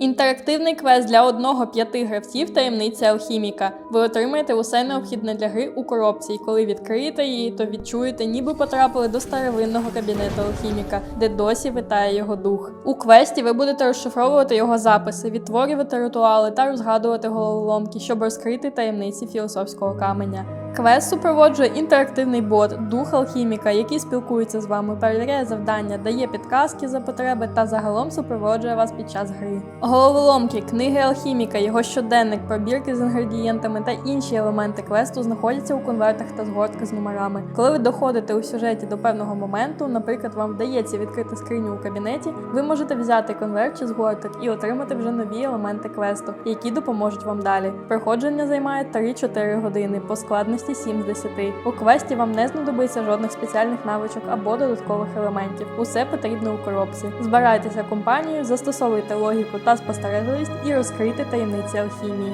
Інтерактивний квест для одного п'яти гравців таємниця алхіміка. Ви отримаєте усе необхідне для гри у коробці, і коли відкриєте її, то відчуєте, ніби потрапили до старовинного кабінету алхіміка, де досі витає його дух. У квесті ви будете розшифровувати його записи, відтворювати ритуали та розгадувати головоломки, щоб розкрити таємниці філософського каменя. Квест супроводжує інтерактивний бот, дух алхіміка, який спілкується з вами, перевіряє завдання, дає підказки за потреби та загалом супроводжує вас під час гри. Головоломки, книги алхіміка, його щоденник, пробірки з інгредієнтами та інші елементи квесту знаходяться у конвертах та згортках з номерами. Коли ви доходите у сюжеті до певного моменту, наприклад, вам вдається відкрити скриню у кабінеті, ви можете взяти конверт чи згорток і отримати вже нові елементи квесту, які допоможуть вам далі. Проходження займає 3-4 години по складності 7 з 10. У квесті вам не знадобиться жодних спеціальних навичок або додаткових елементів. Усе потрібно у коробці. Збирайтеся компанією, застосовуйте логіку та спостережливість і розкрийте таємниці алхімії.